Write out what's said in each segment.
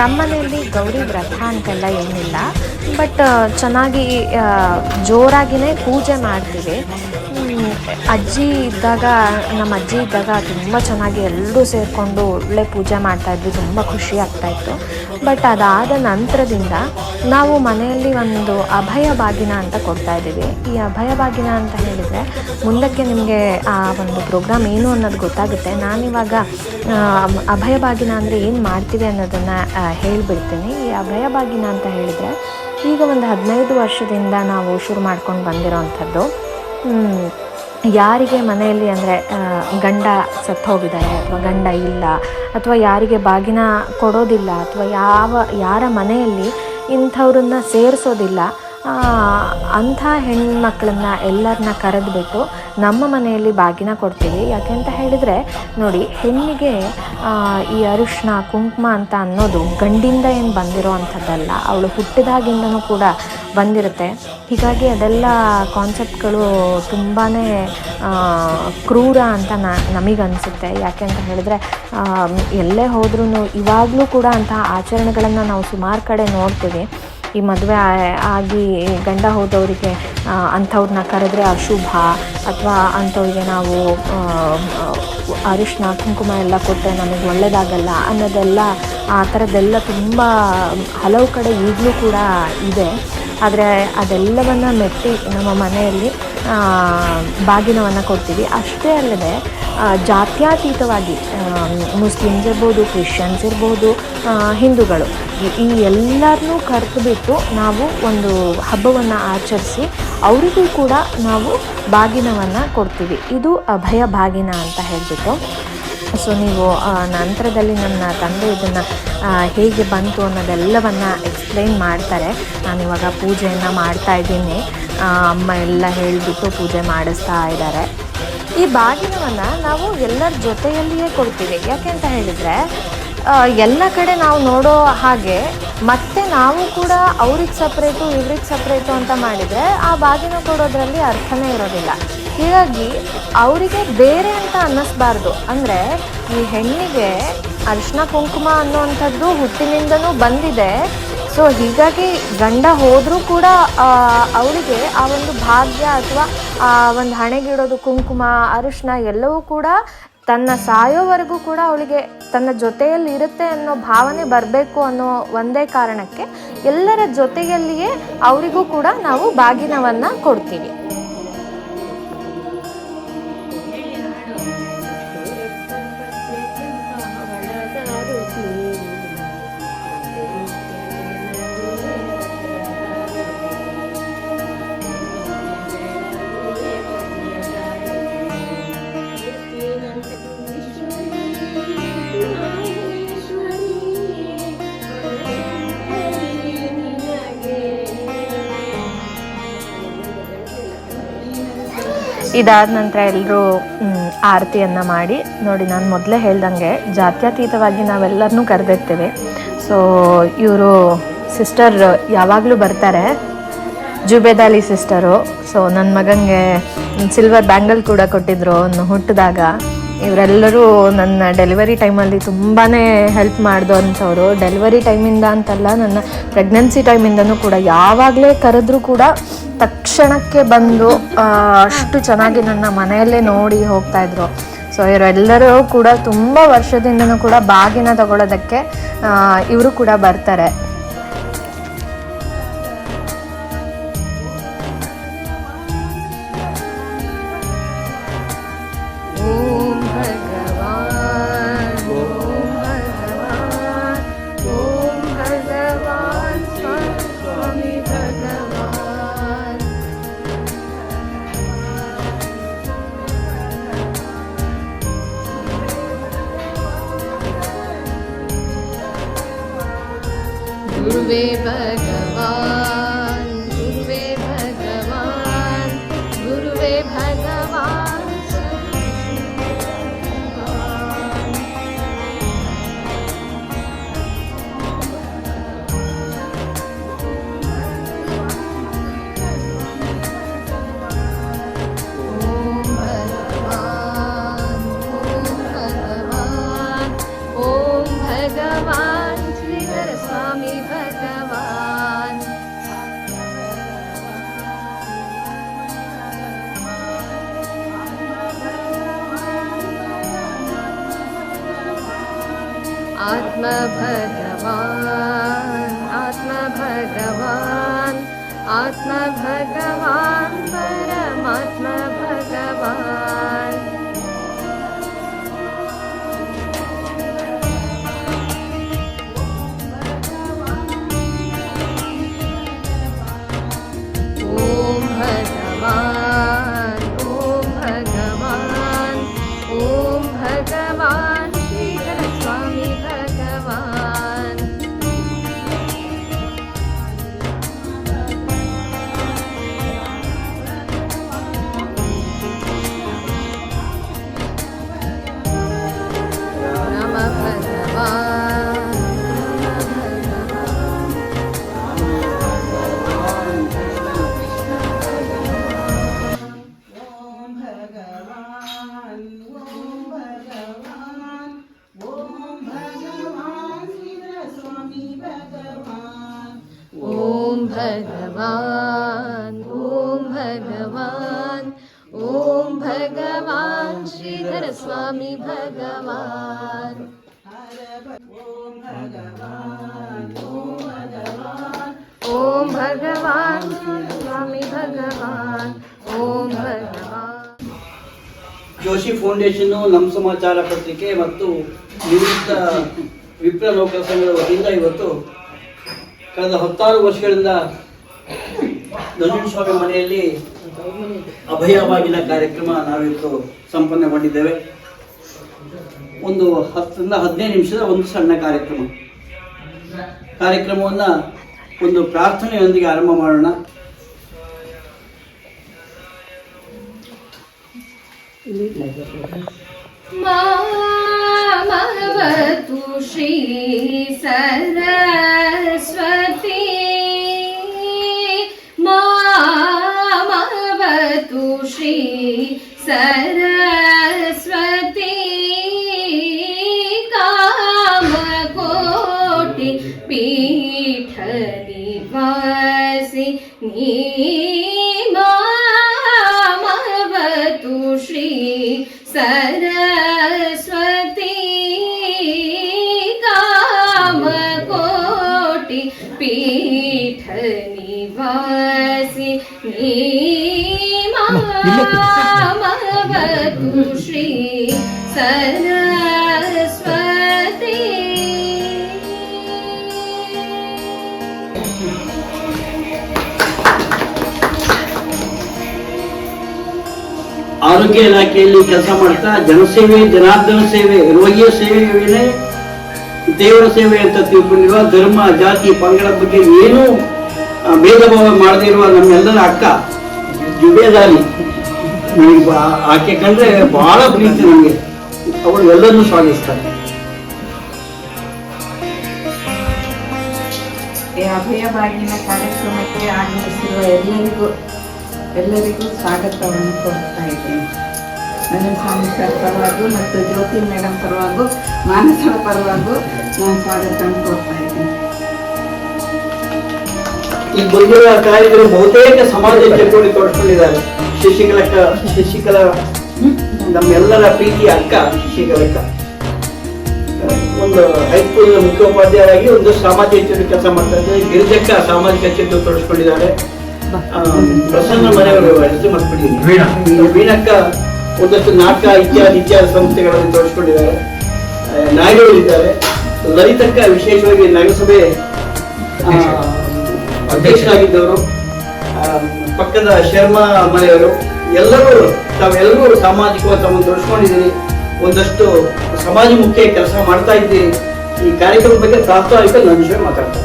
ನಮ್ಮನೆಯಲ್ಲಿ ಗೌರಿ ವ್ರತ ಅಂತೆಲ್ಲ ಏನಿಲ್ಲ. ಬಟ್ ಚೆನ್ನಾಗಿ ಜೋರಾಗಿಯೇ ಪೂಜೆ ಮಾಡ್ತೀವಿ. ಅಜ್ಜಿ ಇದ್ದಾಗ, ನಮ್ಮ ಅಜ್ಜಿ ಇದ್ದಾಗ ತುಂಬ ಚೆನ್ನಾಗಿ ಎಲ್ಲರೂ ಸೇರಿಕೊಂಡು ಒಳ್ಳೆ ಪೂಜೆ ಮಾಡ್ತಾಯಿದ್ವಿ ತುಂಬ ಖುಷಿ ಆಗ್ತಾಯಿತ್ತು ಬಟ್ ಅದಾದ ನಂತರದಿಂದ ನಾವು ಮನೆಯಲ್ಲಿ ಒಂದು ಅಭಯ ಬಾಗಿನ ಅಂತ ಕೊಡ್ತಾ ಇದ್ದೀವಿ. ಈ ಅಭಯ ಬಾಗಿನ ಅಂತ ಹೇಳಿದರೆ ಮುಂದಕ್ಕೆ ನಿಮಗೆ ಆ ಒಂದು ಪ್ರೋಗ್ರಾಮ್ ಏನು ಅನ್ನೋದು ಗೊತ್ತಾಗುತ್ತೆ. ನಾನಿವಾಗ ಅಭಯ ಬಾಗಿನ ಅಂದರೆ ಏನು ಮಾಡ್ತೀವಿ ಅನ್ನೋದನ್ನು ಹೇಳಿಬಿಡ್ತೀನಿ. ಈ ಅಭಯ ಬಾಗಿನ ಅಂತ ಹೇಳಿದರೆ ಈಗ ಒಂದು ಹದಿನೈದು ವರ್ಷದಿಂದ ನಾವು ಶುರು ಮಾಡ್ಕೊಂಡು ಬಂದಿರೋವಂಥದ್ದು ಯಾರಿಗೆ ಮನೆಯಲ್ಲಿ ಅಂದರೆ ಗಂಡ ಸತ್ತು ಹೋಗಿದ್ದಾರೆ ಅಥವಾ ಗಂಡ ಇಲ್ಲ, ಅಥವಾ ಯಾರಿಗೆ ಬಾಗಿನ ಕೊಡೋದಿಲ್ಲ, ಅಥವಾ ಯಾವ, ಯಾರ ಮನೆಯಲ್ಲಿ ಇಂಥವ್ರನ್ನ ಸೇರಿಸೋದಿಲ್ಲ ಅಂಥ ಹೆಣ್ಮಕ್ಳನ್ನ ಎಲ್ಲರನ್ನ ಕರೆದುಬಿಟ್ಟು ನಮ್ಮ ಮನೆಯಲ್ಲಿ ಬಾಗಿನ ಕೊಡ್ತೀವಿ. ಯಾಕೆಂತ ಹೇಳಿದರೆ, ನೋಡಿ, ಹೆಣ್ಣಿಗೆ ಈ ಅರಿಶಿನ ಕುಂಕುಮ ಅಂತ ಅನ್ನೋದು ಗಂಡಿಂದ ಏನು ಬಂದಿರೋ ಅಂಥದ್ದಲ್ಲ. ಅವಳು ಹುಟ್ಟಿದಾಗಿಂದನೂ ಕೂಡ ಬಂದಿರುತ್ತೆ. ಹೀಗಾಗಿ ಅದೆಲ್ಲ ಕಾನ್ಸೆಪ್ಟ್ಗಳು ತುಂಬಾ ಕ್ರೂರ ಅಂತ ನಮಗೆ ಅನಿಸುತ್ತೆ. ಯಾಕೆ ಅಂತ ಹೇಳಿದ್ರೆ ಎಲ್ಲೇ ಹೋದ್ರೂ ಇವಾಗಲೂ ಕೂಡ ಅಂತಹ ಆಚರಣೆಗಳನ್ನು ನಾವು ಸುಮಾರು ಕಡೆ ನೋಡ್ತೀವಿ. ಈ ಮದುವೆ ಆಗಿ ಗಂಡ ಹೋದವರಿಗೆ ಅಂಥವ್ರನ್ನ ಕರೆದ್ರೆ ಅಶುಭ, ಅಥವಾ ಅಂಥವ್ರಿಗೆ ನಾವು ಅರಿಶಿನ, ಕುಂಕುಮ ಎಲ್ಲ ಕೊಟ್ಟರೆ ನಮಗೆ ಒಳ್ಳೆಯದಾಗಲ್ಲ ಅನ್ನೋದೆಲ್ಲ ಆ ಥರದ್ದೆಲ್ಲ ತುಂಬ ಹಲವು ಕಡೆ ಈಗಲೂ ಕೂಡ ಇದೆ. ಆದರೆ ಅದೆಲ್ಲವನ್ನು ಮೆಟ್ಟಿ ನಮ್ಮ ಮನೆಯಲ್ಲಿ ಬಾಗಿನವನ್ನು ಕೊಡ್ತೀವಿ. ಅಷ್ಟೇ ಅಲ್ಲದೆ ಜಾತ್ಯತೀತವಾಗಿ ಮುಸ್ಲಿಮ್ಸ್ ಇರ್ಬೋದು, ಕ್ರಿಶ್ಚಿಯನ್ಸ್ ಇರ್ಬೋದು ಹಿಂದೂಗಳು, ಈ- ಈ ಎಲ್ಲರನ್ನೂ ಕರೆದುಬಿಟ್ಟು ನಾವು ಒಂದು ಹಬ್ಬವನ್ನು ಆಚರಿಸಿ ಅವರಿಗೂ ಕೂಡ ನಾವು ಬಾಗಿನವನ್ನು ಕೊಡ್ತೀವಿ. ಇದು ಅಭಯ ಬಾಗಿನ ಅಂತ ಹೇಳಿಬಿಟ್ಟು. ಸೊ ನೀವು ನಂತರದಲ್ಲಿ ನನ್ನ ತಂದೆ ಇದನ್ನು ಹೇಗೆ ಬಂತು ಅನ್ನೋದೆಲ್ಲವನ್ನು ಎಕ್ಸ್ಪ್ಲೈನ್ ಮಾಡ್ತಾರೆ. ನಾನು ಇವಾಗ ಪೂಜೆಯನ್ನು ಮಾಡ್ತಾ ಇದ್ದೀನಿ. ಅಮ್ಮ ಎಲ್ಲ ಹೇಳಿಬಿಟ್ಟು ಪೂಜೆ ಮಾಡಿಸ್ತಾ ಇದ್ದಾರೆ. ಈ ಬಾಗಿನವನ್ನು ನಾವು ಎಲ್ಲರ ಜೊತೆಯಲ್ಲಿಯೇ ಕೊಡ್ತೀವಿ. ಯಾಕೆ ಅಂತ ಹೇಳಿದರೆ ಎಲ್ಲ ಕಡೆ ನಾವು ನೋಡೋ ಹಾಗೆ ಮತ್ತೆ ನಾವು ಕೂಡ ಅವ್ರಿಗೆ ಸಪ್ರೇಟು ಇವ್ರಿಗೆ ಸಪ್ರೇಟು ಅಂತ ಮಾಡಿದರೆ ಆ ಬಾಗಿನ ಕೊಡೋದ್ರಲ್ಲಿ ಅರ್ಥನೇ ಇರೋದಿಲ್ಲ. ಹೀಗಾಗಿ ಅವರಿಗೆ ಬೇರೆ ಅಂತ ಅನ್ನಿಸ್ಬಾರ್ದು. ಅಂದರೆ ಈ ಹೆಣ್ಣಿಗೆ ಅರಿಶಿನ ಕುಂಕುಮ ಅನ್ನುವಂಥದ್ದು ಹುಟ್ಟಿನಿಂದನೂ ಬಂದಿದೆ. ಸೊ ಹೀಗಾಗಿ ಗಂಡ ಹೋದರೂ ಕೂಡ ಅವಳಿಗೆ ಆ ಒಂದು ಭಾಗ್ಯ ಅಥವಾ ಆ ಒಂದು ಹಣೆಗಿಡೋದು ಕುಂಕುಮ, ಅರಿಶಿನ ಎಲ್ಲವೂ ಕೂಡ ತನ್ನ ಸಾಯೋವರೆಗೂ ಕೂಡ ಅವಳಿಗೆ ತನ್ನ ಜೊತೆಯಲ್ಲಿ ಇರುತ್ತೆ ಅನ್ನೋ ಭಾವನೆ ಬರಬೇಕು ಅನ್ನೋ ಒಂದೇ ಕಾರಣಕ್ಕೆ ಎಲ್ಲರ ಜೊತೆಯಲ್ಲಿಯೇ ಅವರಿಗೂ ಕೂಡ ನಾವು ಬಾಗಿನವನ್ನು ಕೊಡ್ತೀವಿ. ಇದಾದ ನಂತರ ಎಲ್ಲರೂ ಆರತಿಯನ್ನು ಮಾಡಿ, ನೋಡಿ, ನಾನು ಮೊದಲೇ ಹೇಳ್ದಂಗೆ ಜಾತ್ಯತೀತವಾಗಿ ನಾವೆಲ್ಲರನ್ನೂ ಕರೆದಿರ್ತೇವೆ. ಸೊ ಇವರು ಸಿಸ್ಟರ್ ಯಾವಾಗಲೂ ಬರ್ತಾರೆ. ಜುಬೇದಾಲಿ ಸಿಸ್ಟರು ಸೊ ನನ್ನ ಮಗನಿಗೆ ಸಿಲ್ವರ್ ಬ್ಯಾಂಗಲ್ ಕೂಡ ಕೊಟ್ಟಿದ್ರು ಹುಟ್ಟಿದಾಗ. ಇವರೆಲ್ಲರೂ ನನ್ನ ಡೆಲಿವರಿ ಟೈಮಲ್ಲಿ ತುಂಬಾ ಹೆಲ್ಪ್ ಮಾಡಿದಂಥವ್ರು ಡೆಲಿವರಿ ಟೈಮಿಂದ ಅಂತಲ್ಲ, ನನ್ನ ಪ್ರೆಗ್ನೆನ್ಸಿ ಟೈಮಿಂದನೂ ಕೂಡ ಯಾವಾಗಲೇ ಕರೆದ್ರೂ ಕೂಡ ತಕ್ಷಣಕ್ಕೆ ಬಂದು ಅಷ್ಟು ಚೆನ್ನಾಗಿ ನನ್ನ ಮನೆಯಲ್ಲೇ ನೋಡಿ ಹೋಗ್ತಾ ಇದ್ರು. ಸೊ ಇವರೆಲ್ಲರೂ ಕೂಡ ತುಂಬ ವರ್ಷದಿಂದನೂ ಕೂಡ ಬಾಗಿನ ತಗೊಳ್ಳೋದಕ್ಕೆ ಇವರು ಕೂಡ ಬರ್ತಾರೆ. ഭഗവാ ಓಂ ಭಗವಾನ್, ಸ್ವಾಮಿ ಭಗವಾನ್, ಓಂ ಭಗವಾನ್. ಜೋಶಿ ಫೌಂಡೇಶನ್ ನಮ್ಮ ಸಮಾಚಾರ ಪತ್ರಿಕೆ ಮತ್ತು ನಿವೃತ್ತ ವಿಪ್ರ ಲೋಕ ಸಂಘದ ವತಿಯಿಂದ ಇವತ್ತು ಕಳೆದ ಹತ್ತಾರು ವರ್ಷಗಳಿಂದ ನಂಜುಂಡ ಸ್ವಾಮಿ ಮನೆಯಲ್ಲಿ ಅಭಯವಾಗಿನ ಕಾರ್ಯಕ್ರಮ ನಾವಿವತ್ತು ಸಂಪನ್ನ ಮಾಡಿದ್ದೇವೆ. ಒಂದು ಹತ್ತರಿಂದ ಹದಿನೈದು ನಿಮಿಷದ ಒಂದು ಸಣ್ಣ ಕಾರ್ಯಕ್ರಮ. ಕಾರ್ಯಕ್ರಮವನ್ನು ಒಂದು ಪ್ರಾರ್ಥನೆಯೊಂದಿಗೆ ಆರಂಭ ಮಾಡೋಣ. ಮಹವತು ಶ್ರೀ ಸರಸ್ವತಿ. ಮಹವತು ಶ್ರೀ ಸರ ಆರೋಗ್ಯ ಇಲಾಖೆಯಲ್ಲಿ ಕೆಲಸ ಮಾಡ್ತಾ ಜನಸೇವೆ ಜನಾರ್ದನ ಸೇವೆ, ರೋಗಿಯ ಸೇವೆಯೇ ದೇವರ ಸೇವೆ ಅಂತ ತಿಳ್ಕೊಂಡಿರುವ ಧರ್ಮ, ಜಾತಿ, ಪಂಗಡ ಬಗ್ಗೆ ಏನೂ ಭೇದ ಭಾವ ಮಾಡದೇ ಇರುವ ನಮ್ಮೆಲ್ಲರ ಅಕ್ಕ, ಜುಬೇದಾರಿ. ಆಕೆ ಕಂಡ್ರೆ ಬಹಳ ಪ್ರೀತಿ ನನಗೆ ಅವರು ಎಲ್ಲರನ್ನೂ ಸ್ವಾಗತಿಸ್ತಾರೆ. ಅಭಯ ಬಾಗಿನ ಕಾರ್ಯಕ್ರಮಕ್ಕೆ ಆಗಮಿಸಿರುವ ಎಲ್ಲರಿಗೂ ಎಲ್ಲರಿಗೂ ಸ್ವಾಗತವನ್ನು ಕೋರ್ತಾ ಇದ್ದೇನೆ. ನನ್ನ ಸ್ವಾಮಿ ಸರ್ ಪರವಾಗೂ ಮತ್ತು ಜ್ಯೋತಿ ಮೇಡಮ್ ಪರವಾಗೂ, ಮಾನಸರ ಪರವಾಗೂ ನಾನು ಸ್ವಾಗತವನ್ನು ಕೋರ್ತಾ ಇದ್ದೇನೆ. ಈ ಬಂದಿರುವ ಕಾರ್ಯಗಳು ಬಹುತೇಕ ಸಮಾಜ ಚಟುವಟಿಕೆ ತೊಡಸ್ಕೊಂಡಿದ್ದಾರೆ ಶಶಿಕಲಕ್ಕ ಶಶಿಕಲಾ, ನಮ್ಮೆಲ್ಲರ ಪ್ರೀತಿ ಅಕ್ಕ ಶಶಿಕಲಕ್ಕ ಒಂದು ಹೈಸ್ಕೂಲ್ ಮುಖ್ಯೋಪಾಧ್ಯಾಯರಾಗಿ ಒಂದು ಸಾಮಾಜಿಕ ಕೆಲಸ ಮಾಡ್ತಾ ಇದ್ದಾರೆ. ಗಿರಿಜಕ್ಕ ಸಾಮಾಜಿಕ ಚಟುವಟಿಕೆ ತೊಡಸ್ಕೊಂಡಿದ್ದಾರೆ ಪ್ರಸನ್ನ ಮನೆಯವರು ಹೆಸರು ಮರ್ತ್ಬಿಟ್ಟಿದ್ದೀನಿ ವೀಣಾ. ವೀಣಕ್ಕ ಒಂದಷ್ಟು ನಾಟಕ ಇತ್ಯಾದಿ ಇತ್ಯಾದಿ ಸಂಸ್ಥೆಗಳನ್ನು ತೋರಿಸ್ಕೊಂಡಿದ್ದಾರೆ. ಇದ್ದಾರೆ ಲಲಿತಕ್ಕ ವಿಶೇಷವಾಗಿ ನಗರಸಭೆ ಆ, ಅಧ್ಯಕ್ಷರಾಗಿದ್ದವರು ಆ, ಪಕ್ಕದ ಶರ್ಮಾ ಮನೆಯವರು. ಎಲ್ಲರೂ ತಾವೆಲ್ಲರೂ ಸಾಮಾಜಿಕವಾಗಿ ತಮ್ಮನ್ನು ತೋರಿಸ್ಕೊಂಡಿದ್ದೀನಿ ಒಂದಷ್ಟು ಸಮಾಜಮುಖಿ ಕೆಲಸ ಮಾಡ್ತಾ ಇದ್ದೀನಿ ಈ ಕಾರ್ಯಕ್ರಮದ ಬಗ್ಗೆ ಪ್ರಾಸ್ತಾವಿಕ ನನ್ನ ವಿಷಯ ಮಾತಾಡ್ತಾರೆ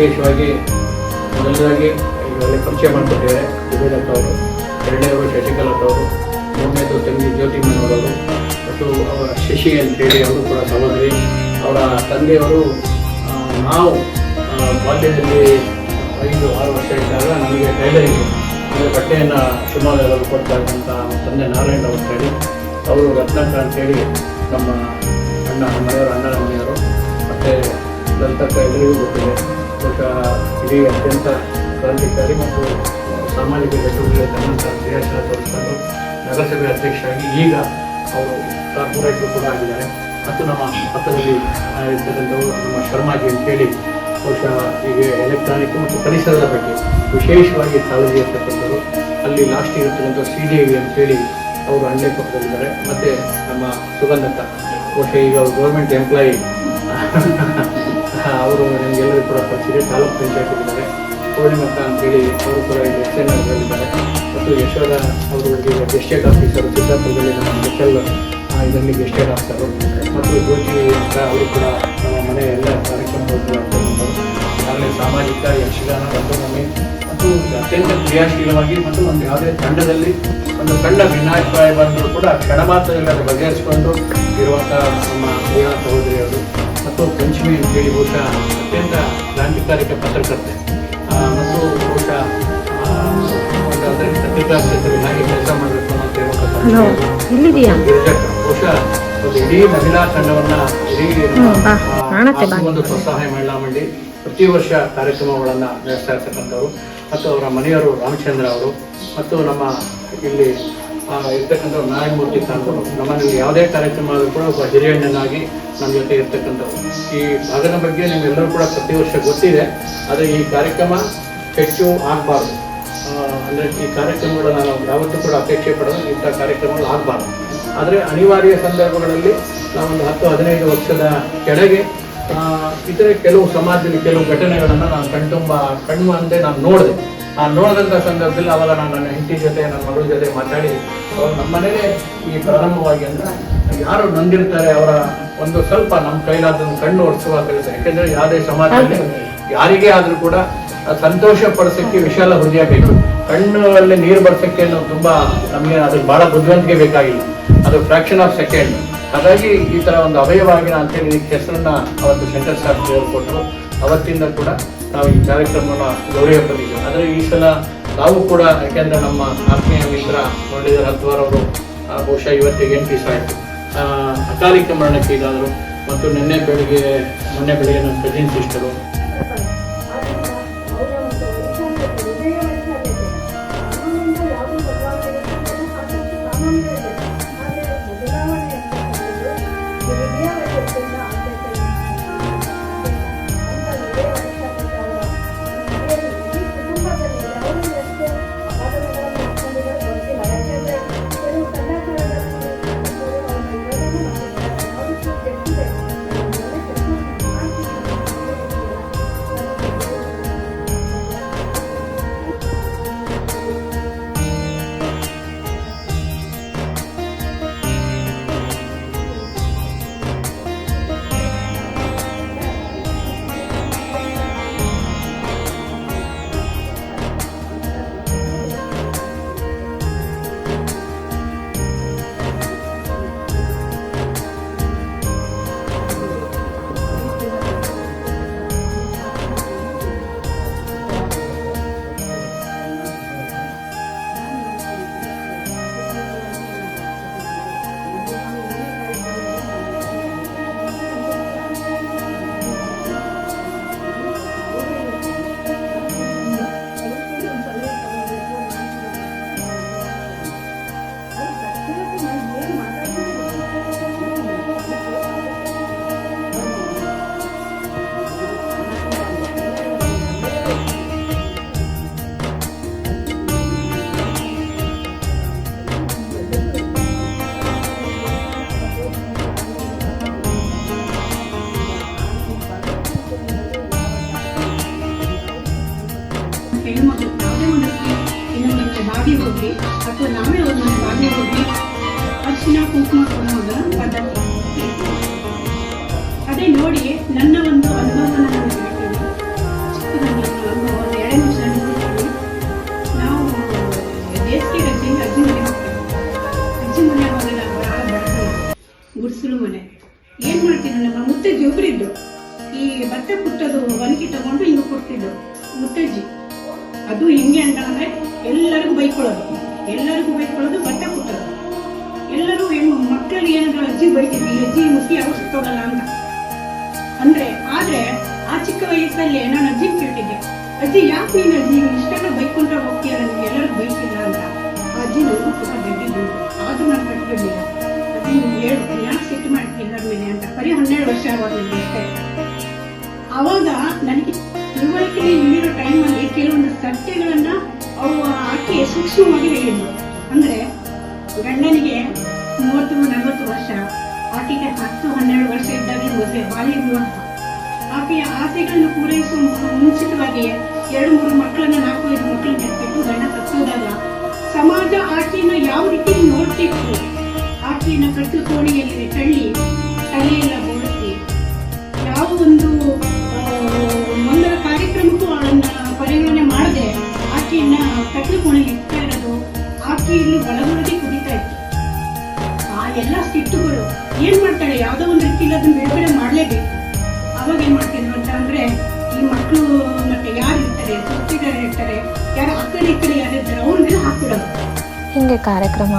ವಿಶೇಷವಾಗಿ ಮೊದಲನೇದಾಗಿ ಈಗಾಗಲೇ ಪರಿಚಯ ಮಾಡಿಕೊಟ್ಟಿದ್ದಾರೆ ವಿವೇಲಕ್ಕ ಅವರು ಎರಡನೇವರು ಶಶಿಕಲಕ್ಕ ಅವರು, ಮೂರನೇದು ತಂಗಿ ಜ್ಯೋತಿ ಮೇನವರು ಮತ್ತು ಅವರ ಶಶಿ ಅಂತೇಳಿ ಅವರು ಕೂಡ ಸಹೋದರಿ. ಅವರ ತಂದೆಯವರು ನಾವು ಬಾಲ್ಯದಲ್ಲಿ ಐದು, ಆರು ವರ್ಷ ಇದ್ದಾಗ ನಮಗೆ ಟೈಲರಿಂಗ್, ಅಂದರೆ ಬಟ್ಟೆಯನ್ನು ಶಿವಮೊಗ್ಗದಲ್ಲಿ ಕೊಡ್ತಾ ಇದ್ದಂಥ ತಂದೆ ನಾರಾಯಣ ಅವರು ಹೇಳಿ ಅವರು ರತ್ನಕ ಅಂತೇಳಿ ನಮ್ಮ ಅಣ್ಣ, ಮನೆಯವರು ಅಣ್ಣನ ಮನೆಯವರು ಮತ್ತು ಲಲಿತಕ್ಕ ಎಲ್ಲರಿಗೂ ಗೊತ್ತಿದೆ. ಬಹುಶಃ ಇಡೀ ಅತ್ಯಂತ ಕ್ರಾಂತಿಕಾರಿ ಮತ್ತು ಸಾಮಾಜಿಕ ಚಟುವಟಿಕೆ ತನ್ನಂಥ ಕ್ರಿಯಾಶೀಲ ತೋರಿಸ್ಕೊಂಡು ನಗರಸಭೆ ಅಧ್ಯಕ್ಷರಾಗಿ ಈಗ ಅವರು ಕಾರ್ಪೊರೇಟರ್ ಕೂಡ ಆಗಿದ್ದಾರೆ. ಮತ್ತು ನಮ್ಮ ಪಕ್ಕದಲ್ಲಿ ಇರ್ತಕ್ಕಂಥವರು ನಮ್ಮ ಶರ್ಮಾಜಿ ಅಂತೇಳಿ ಬಹುಶಃ ಈಗ ಎಲೆಕ್ಟ್ರಾನಿಕ್ ಮತ್ತು ಪರಿಸರದ ಬಗ್ಗೆ ವಿಶೇಷವಾಗಿ ಕಾಳಜಿ ಇರ್ತಕ್ಕಂಥವ್ರು ಅಲ್ಲಿ ಲಾಸ್ಟ್ ಇರ್ತಕ್ಕಂಥ ಸಿ ಡಿ ವಿ ಅಂತೇಳಿ ಅವರು ಹಳ್ಳಿ ಪಕ್ಕದಲ್ಲಿದ್ದಾರೆ. ಮತ್ತು ನಮ್ಮ ಸುಗಂಧಕ್ಕ, ಬಹುಶಃ ಈಗ ಗೌರ್ಮೆಂಟ್ ಎಂಪ್ಲಾಯಿ ಅವರು ನಮಗೆಲ್ಲರೂ ಕೂಡ ಪರಿಚಯ ತಾಲೂಕು ಪಂಚಾಯತ್ ಇದ್ದಾರೆ. ಪೂರ್ಣಿಮಕ್ಕ ಅಂತೇಳಿ ಅವರು ಕೂಡ ಇಲ್ಲಿ ಇದ್ದಾರೆ. ಮತ್ತು ಯಶೋಧ ಅವರು ಈಗ ಆಫೀಸರು ಸಿದ್ದಾಪುರದಲ್ಲಿ ನಮ್ಮ ಮೆಟಲ್ ಇದರಲ್ಲಿ ಎಸ್ಟೇಟ್ ಆಫೀಸರು ಮತ್ತು ಜ್ಯೋತಿ ಅಂತ ಅವರು ಕೂಡ ನಮ್ಮ ಮನೆ ಎಲ್ಲ ಕಾರ್ಯಕ್ರಮಗಳು ಆಮೇಲೆ ಸಾಮಾಜಿಕ, ಯಕ್ಷಗಾನ ರಂಗಭೂಮಿ ಮತ್ತು ಅತ್ಯಂತ ಕ್ರಿಯಾಶೀಲವಾಗಿ ಮತ್ತು ಒಂದು ಯಾವುದೇ ತಂಡದಲ್ಲಿ ಒಂದು ಸಣ್ಣ ಭಿನ್ನಾಭಿಪ್ರಾಯ ಬಂದರೂ ಕೂಡ ಅದು ಬಗೆಹರಿಸಿಕೊಂಡು ಇರುವಂಥ ನಮ್ಮ ಸಹೋದರಿಯವರು ಮತ್ತು ಪಂಚಮಿ ಅಂತೇಳಿ ಬಹುಶಃ ಅತ್ಯಂತ ಕ್ರಾಂತಿಕಾರಿಕ ಪತ್ರಕರ್ತೆ. ಮತ್ತು ಬಹುಶಃ ಆ, ಒಂದು ಅಂದರೆ ಪತ್ರಿಕಾ ಕ್ಷೇತ್ರದಲ್ಲಿ ಹಾಗೆ ಕೆಲಸ ಮಾಡಬೇಕು ಬಹುಶಃ ಒಂದು ಇಡೀ ಮಹಿಳಾ ತಂಡವನ್ನ ಇಡೀ. ಒಂದು ಸ್ವಸಹಾಯ ಮಹಿಳಾ ಮಂಡಳಿ ಪ್ರತಿ ವರ್ಷ ಕಾರ್ಯಕ್ರಮಗಳನ್ನ ನಡೆಸ್ತಾ ಇರ್ತಕ್ಕಂಥವ್ರು. ಮತ್ತು ಅವರ ಮನೆಯವರು ರಾಮಚಂದ್ರ ಅವರು ಮತ್ತು ನಮ್ಮ ಇಲ್ಲಿ ಇರ್ತಕ್ಕಂಥವ್ರು ನಾರಾಯಣಮೂರ್ತಿ ನಮ್ಮ ನಮ್ಮಲ್ಲಿ ಯಾವುದೇ ಕಾರ್ಯಕ್ರಮ ಆದರೂ ಕೂಡ ಒಬ್ಬ ಹಿರಿಯಣ್ಣನಾಗಿ ನಮ್ಮ ಜೊತೆ ಇರ್ತಕ್ಕಂಥವ್ರು. ಈ ಭಾಗದ ಬಗ್ಗೆ ನಿಮ್ಗೆಲ್ಲರೂ ಕೂಡ ಪ್ರತಿ ವರ್ಷ ಗೊತ್ತಿದೆ. ಆದರೆ ಈ ಕಾರ್ಯಕ್ರಮ ಹೆಚ್ಚು ಆಗಬಾರ್ದು. ಅಂದರೆ ಈ ಕಾರ್ಯಕ್ರಮಗಳನ್ನ ನಾವು ಯಾವತ್ತೂ ಕೂಡ ಅಪೇಕ್ಷೆ ಪಡೋದು ಇಂಥ ಕಾರ್ಯಕ್ರಮಗಳು ಆಗಬಾರ್ದು. ಆದರೆ ಅನಿವಾರ್ಯ ಸಂದರ್ಭಗಳಲ್ಲಿ ನಾವೊಂದು ಹತ್ತು, ಹದಿನೈದು ವರ್ಷದ ಕೆಳಗೆ ಇತರೆ ಕೆಲವು ಸಮಾಜದಲ್ಲಿ ಕೆಲವು ಘಟನೆಗಳನ್ನು ನಾನು ಕಣ್ತುಂಬ ಕಣ್ಣು ಅಂದೆ ನಾನು ನೋಡಿದೆ. ಆ ನೋಡಿದಂಥ ಸಂದರ್ಭದಲ್ಲಿ ಅವಾಗ ನಾನು ನನ್ನ ಹೆಂಡತಿ ಜೊತೆ ನನ್ನ ಮಗಳ ಜೊತೆ ಮಾತಾಡಿ ಅವ್ರು ನಮ್ಮ ಮನೇಲೆ ಈ ಪ್ರಾರಂಭವಾಗಿ ಅಂದ್ರೆ ಯಾರು ನೊಂದಿರ್ತಾರೆ ಅವರ ಒಂದು ಸ್ವಲ್ಪ ನಮ್ಮ ಕೈಲಾದನ್ನು ಕಣ್ಣು ಒರೆಸುವ ಕೆಲಸ ಯಾಕೆಂದ್ರೆ ಯಾವುದೇ ಸಮಾಜದಲ್ಲಿ ಯಾರಿಗೇ ಆದರೂ ಕೂಡ ಸಂತೋಷ ಪಡಿಸೋಕ್ಕೆ ವಿಶಾಲ ಹೃದಯ ಬೇಕು. ಕಣ್ಣಲ್ಲಿ ನೀರು ಬರ್ಸೋಕ್ಕೆ ನಾವು ತುಂಬ ನಮಗೆ ಅದು ಬಹಳ ಬುದ್ಧಿವಂತಿಕೆ ಬೇಕಾಗಿಲ್ಲ. ಅದು ಫ್ರ್ಯಾಕ್ಷನ್ ಆಫ್ ಸೆಕೆಂಡ್ ಹಾಗಾಗಿ ಈ ಥರ ಒಂದು ಅವಯವಾಗಿನ ಅಂತೇಳಿ ಹೆಸರನ್ನ ಅವತ್ತು ಶಂಕರ್ ಶಾಸ್ತ್ರಿ ಕೊಟ್ಟರು. ಅವತ್ತಿಂದ ಕೂಡ ನಾವು ಈ ಕಾರ್ಯಕ್ರಮವನ್ನು ಗೌರವ ಬಂದಿದ್ದೇವೆ ಆದರೆ ಈ ಸಲ ನಾವು ಕೂಡ, ಯಾಕೆಂದ್ರೆ ನಮ್ಮ ಆತ್ಮೀಯ ಮಿತ್ರ ಹತ್ವಾರ್ ಅವರು ಬಹುಶಃ ಇವತ್ತಿಗೆ ಎಂಟು ದಿವಸ ಆಯಿತು ಅಕಾಲಿಕ ಮರಣಕ್ಕೀಗಾದರು ಮತ್ತು ನಿನ್ನೆ ಬೆಳಿಗ್ಗೆ, ಮೊನ್ನೆ ಬೆಳಿಗ್ಗೆ ನಮ್ಮ ಕಜಿನ್ ಆಕೆಗೆ ಹತ್ತು, ಹನ್ನೆರಡು ವರ್ಷ ಇದ್ದಾಗಲೇ ಮದುವೆ ಬಾಲ್ಯ ವಿವಾಹ ಆಕೆಯ ಆಸೆಗಳನ್ನು ಪೂರೈಸುವ ಮುಂಚಿತವಾಗಿ ಎರಡು, ಮೂರು ಮಕ್ಕಳನ್ನ, ನಾಲ್ಕು, ಐದು ಮಕ್ಕಳನ್ನ ಹೆರ್ಬಿಟ್ಟು ಗಂಡ ಸತ್ತೋದಾಗ ಸಮಾಜ ಆಕೆಯನ್ನು ಯಾವ ರೀತಿ ನೋಡ್ತಿತ್ತು? ಆಕೆಯನ್ನು ಕಟ್ಟು ಕೋಣೆಯಲ್ಲಿ ತಳ್ಳಿ, ತಲೆಯೆಲ್ಲ ಬೋಡಿಸಿ ಯಾವ ಒಂದು ಮೊದಲ ಕಾರ್ಯಕ್ರಮಕ್ಕೂ ಅವಳನ್ನ ಪರಿಗಣನೆ ಮಾಡದೆ ಆಕೆಯನ್ನ ಕಟ್ಟು ಕೋಣೆಗೆ ಇಡ್ತಾ ಇರೋದು ಆಕೆಯನ್ನು ಒಳಗೊಳಗೆ ಕುಡಿತಾ ಇತ್ತು. ಆ ಎಲ್ಲ ಸಿಟ್ಟುಗಳು ಏನ್ ಮಾಡ್ತಾಳೆ? ಯಾವ್ದೋ ಒಂದು ರೀತಿಯಲ್ಲಿ ಅದನ್ನ ಬಿಡುಗಡೆ ಮಾಡ್ಲೇಬೇಕು. ಅವಾಗ ಏನ್ ಮಾಡ್ತಿದ್ರು ಅಂತ ಅಂದ್ರೆ ಈ ಮಕ್ಕಳು ಮತ್ತೆ ಯಾರು ಇರ್ತಾರೆ ಸುತ್ತಿಗಾರ ಇರ್ತಾರೆ ಯಾರು ಆ ಕಡೆ ಈ ಕಡೆ ಯಾರು ಇರ್ತಾರೆ ಅವ್ರ ಮೇಲೆ ಹಾಕ್ಬಿಡೋದು. ಹೀಗೆ ಕಾರ್ಯಕ್ರಮ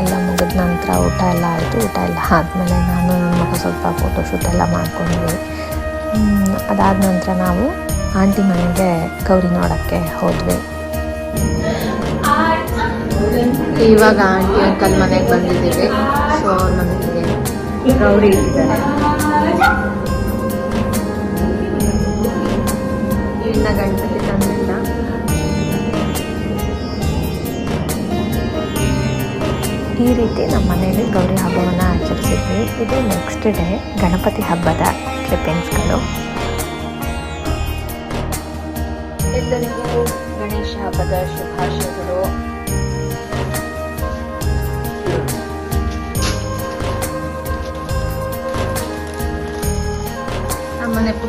ಎಲ್ಲ ಮುಗಿದ ನಂತರ ಊಟ ಎಲ್ಲ ಆಯಿತು. ಊಟ ಎಲ್ಲ ಆದಮೇಲೆ ನಾನು ನನ್ನ ಮಗ ಸ್ವಲ್ಪ ಫೋಟೋಶೂಟ್ ಎಲ್ಲ ಮಾಡ್ಕೊಂಡ್ವಿ. ಅದಾದ ನಂತರ ನಾವು ಆಂಟಿ ಮನೆಗೆ ಗೌರಿ ನೋಡೋಕ್ಕೆ ಹೋದ್ವಿ. ಇವಾಗ ಆಂಟಿ ಅಂಕಲ್ ಮನೆಗೆ ಬಂದಿದ್ದೀವಿ. ಸೊ ಮನೆಗೆ ಗೌರಿ ಇಟ್ಟಿದ್ದಾರೆ ಇನ್ನ ಗಣಪತಿ ತಂದಿಲ್ಲ ಈ ರೀತಿ ನಮ್ಮ ಮನೆಯಲ್ಲಿ ಗೌರಿ ಹಬ್ಬವನ್ನು ಆಚರಿಸಿದ್ವಿ. ಇದು ನೆಕ್ಸ್ಟ್ ಡೇ ಗಣಪತಿ ಹಬ್ಬದ ಕ್ಲಿಪ್ಪಿಂಗ್ಸ್ಗಳು ಎಲ್ಲರಿಗೂ ಗಣೇಶ ಹಬ್ಬದ ಶುಭಾಶಯಗಳು.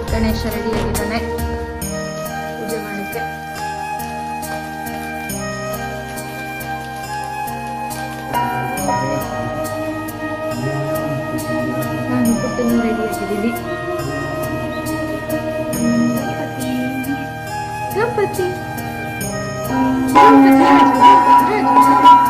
karena sudah kan nah mikir tenun ready aja jadi gampatin gampatin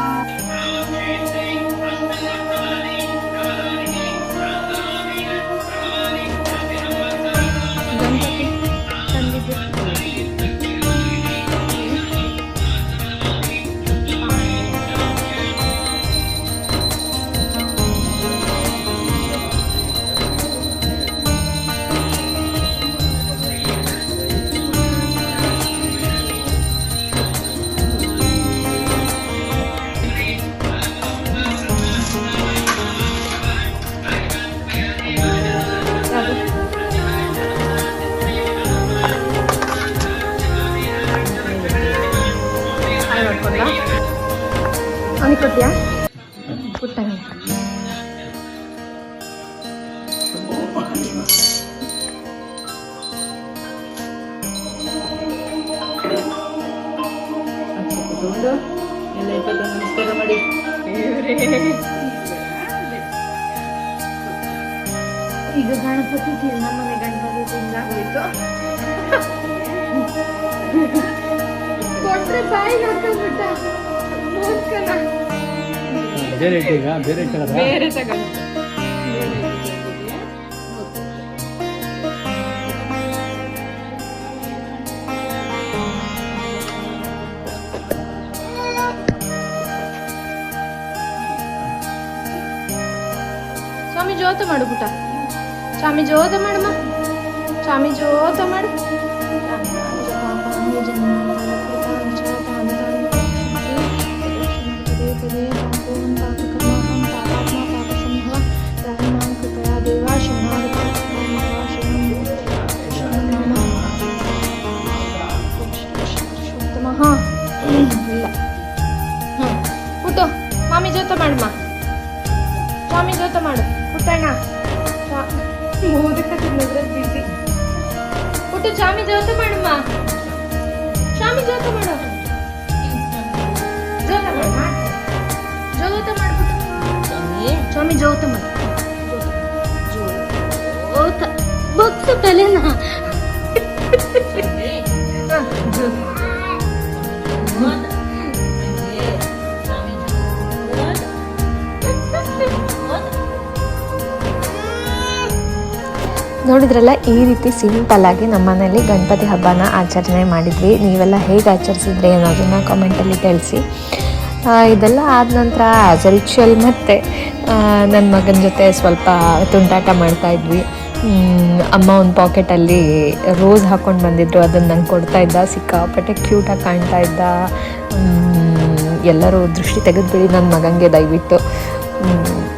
ಬೇರೆ ಈಗ ಬೇರೆ ಬೇರೆ ತಗೊಂಡು. ಸ್ವಾಮಿ ಜೋತ ಮಾಡು ಪುಟ್ಟ. ಸ್ವಾಮಿ ಜೋತ ಮಾಡಮ್ಮ ಸ್ವಾಮಿ ಜೋತ ಮಾಡು. ಹಾ ಮಾಮಿ ಜೊತೆ ಮಾಡಮ್ಮ ಸ್ವಾಮಿ ಜೊತೆ ಮಾಡು ಪುಟ್ಟಣ್ಣ ಸ್ವಾ- ಮೋದಕ ತಿನ್ನೋದ್ರ ಬಿಸಿ ಪುಟ್ಟು ಸ್ವಾಮಿ ಜೊತೆ ಮಾಡಮ್ಮ ಸ್ವಾಮಿ ಜೊತೆ ಮಾಡು ಜೋತ ಮಾಡು ಮಾಡ್ತೆ. ಜೋತ ಮಾಡ್ಬಿಟ್ಟು ಸ್ವಾಮಿ ಜೋತ ಮಾಡು ಜೋತ ಬಗ್ಸು ತಲೆನ ಹ, ನೋಡಿದ್ರಲ್ಲ, ಈ ರೀತಿ ಸಿಂಪಲ್ ನಮ್ಮ ಮನೆಯಲ್ಲಿ ಗಣಪತಿ ಹಬ್ಬನ ಆಚರಣೆ ಮಾಡಿದ್ವಿ. ನೀವೆಲ್ಲ ಹೇಗೆ ಆಚರಿಸಿದ್ರಿ ಅನ್ನೋದನ್ನ ಕಾಮೆಂಟಲ್ಲಿ ತಿಳಿಸಿ. ಇದೆಲ್ಲ ಆದ ನಂತರ ಆ್ಯಸ್ ರಿಚುವಲ್ ಮತ್ತು ನನ್ನ ಮಗನ ಜೊತೆ ಸ್ವಲ್ಪ ತುಂಟಾಟ ಮಾಡ್ತಾ ಇದ್ವಿ. ಅಮ್ಮ ಒಂದು ಪಾಕೆಟಲ್ಲಿ ರೋಸ್ ಹಾಕ್ಕೊಂಡು ಬಂದಿದ್ರು. ಅದನ್ನು ನಂಗೆ ಕೊಡ್ತಾ ಇದ್ದ. ಸಿಕ್ಕಾಪಟ್ಟೆ ಕ್ಯೂಟಾಗಿ ಕಾಣ್ತಾ ಇದ್ದ. ಎಲ್ಲರೂ ದೃಷ್ಟಿ ತೆಗೆದುಬಿಡಿ ನನ್ನ ಮಗನಿಗೆ ದಯವಿಟ್ಟು.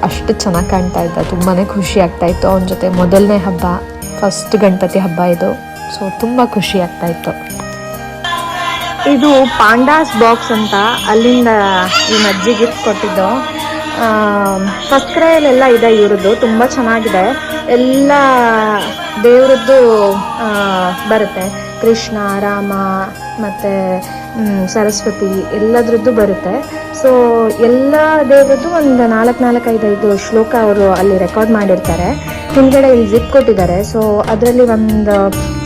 ಅಷ್ಟು ಚೆನ್ನಾಗಿ ಕಾಣ್ತಾ ಇದ್ದ. ತುಂಬಾ ಖುಷಿ ಆಗ್ತಾ ಇತ್ತು. ಅವನ ಜೊತೆ ಮೊದಲನೇ ಹಬ್ಬ ಫಸ್ಟ್ ಗಣಪತಿ ಹಬ್ಬ ಇದು. ಸೊ ತುಂಬ ಖುಷಿ ಆಗ್ತಾ ಇತ್ತು. ಇದು ಪಾಂಡಾಸ್ ಬಾಕ್ಸ್ ಅಂತ ಅಲ್ಲಿಂದ ಈ ಅಜ್ಜಿ ಗಿಫ್ಟ್ ಕೊಟ್ಟಿದ್ದು. ಸಕ್ಕರೆಯಲ್ಲೆಲ್ಲ ಕ್ರೈಯಲ್ಲೆಲ್ಲ ಇದೆ ಇವ್ರದ್ದು. ತುಂಬ ಚೆನ್ನಾಗಿದೆ. ಎಲ್ಲ ದೇವ್ರದ್ದು ಬರುತ್ತೆ. ಕೃಷ್ಣ, ರಾಮ ಮತ್ತು ಸರಸ್ವತಿ ಎಲ್ಲದ್ರದ್ದು ಬರುತ್ತೆ. ಸೊ ಎಲ್ಲ ದೇವ್ರದ್ದು ಒಂದು ನಾಲ್ಕು ನಾಲ್ಕು, ಐದು ಐದು ಶ್ಲೋಕ ಅವರು ಅಲ್ಲಿ ರೆಕಾರ್ಡ್ ಮಾಡಿರ್ತಾರೆ. ಹಿಂದ್ಗಡೆ ಇಲ್ಲಿ ಜಿಪ್ ಕೊಟ್ಟಿದ್ದಾರೆ. ಸೊ ಅದರಲ್ಲಿ ಒಂದು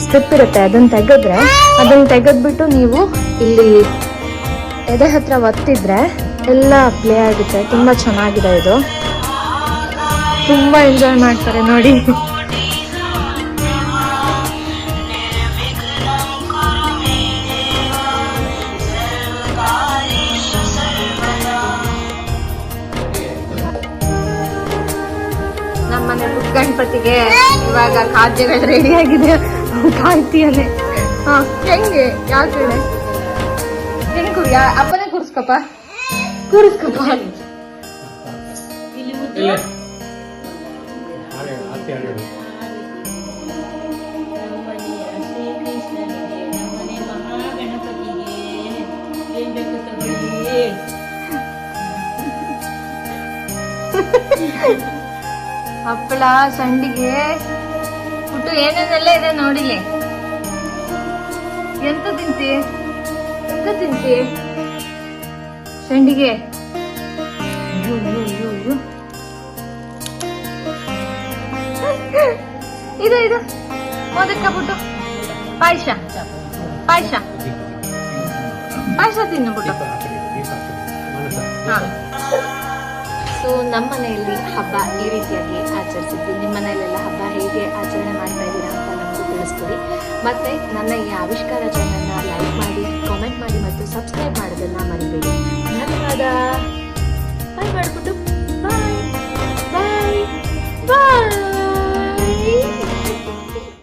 ಸ್ಟ್ರಿಪ್ ಇರುತ್ತೆ. ಅದನ್ನು ತೆಗೆದ್ರೆ, ಅದನ್ನು ತೆಗೆದ್ಬಿಟ್ಟು ನೀವು ಇಲ್ಲಿ ಎದೆ ಹತ್ರ ಒತ್ತಿದ್ರೆ ಎಲ್ಲ ಪ್ಲೇ ಆಗುತ್ತೆ. ತುಂಬ ಚೆನ್ನಾಗಿದೆ ಇದು. ತುಂಬ ಎಂಜಾಯ್ ಮಾಡ್ತಾರೆ ನೋಡಿ. ಗಣಪತಿಗೆ ಇವಾಗ ಖಾದ್ಯಗಳು ರೆಡಿ ಆಗಿದೆ. ಕಾಯ್ತೀಯನೆ ಹಾ ಹೆಂಗೆ? ಯಾವ ಕಡೆ ಹೆಂಗೆ ಕುಡಿಯ? ಅಪ್ಪನೇ ಕೂರಿಸ್ಕಪ್ಪ. ಕೂರಿಸ್ಕಪ್ಪ. Thank ಹಾಗೆ ಹಪ್ಪಳ, ಸಂಡಿಗೆ. ಪುಟ್ಟು ಏನೇನೆಲ್ಲ ಇದೆ ನೋಡಿಲಿ? ಎಂತ ತಿಂತಿ? ಎಂತ ತಿಂತಿ? ಸಂಡಿಗೆ. ಇದು ಇದು ಮೋದಕ ಬಿಟ್ಟು ಪಾಯಸ ಪಾಯಸ ಪಾಯಸ ತಿನ್ನು ಬಿಟ್ಟು ಸೊ ನಮ್ಮ ಮನೆಯಲ್ಲಿ ಹಬ್ಬ ಈ ರೀತಿಯಾಗಿ ಆಚರಿಸಿದ್ವಿ. ನಿಮ್ಮ ಮನೆಯಲ್ಲೆಲ್ಲ ಹಬ್ಬ ಹೇಗೆ ಆಚರಣೆ ಮಾಡ್ತಾ ಇದ್ದೀರಾ ಅಂತ ನಮಗೆ ತಿಳಿಸ್ಕೊಡಿ. ಮತ್ತೆ ನನ್ನ ಈ ಆವಿಷ್ಕಾರ ಚಾನಲ್ನ ಲೈಕ್ ಮಾಡಿ ಕಾಮೆಂಟ್ ಮಾಡಿ ಮತ್ತು ಸಬ್ಸ್ಕ್ರೈಬ್ ಮಾಡೋದನ್ನ ಮರಿಬೇಡಿ. ಧನ್ಯವಾದ. ಬೈ ಮಾಡಿಬಿಟ್ಟು. ಬಾಯ್ ಬಾಯ್ ಬಾಯ್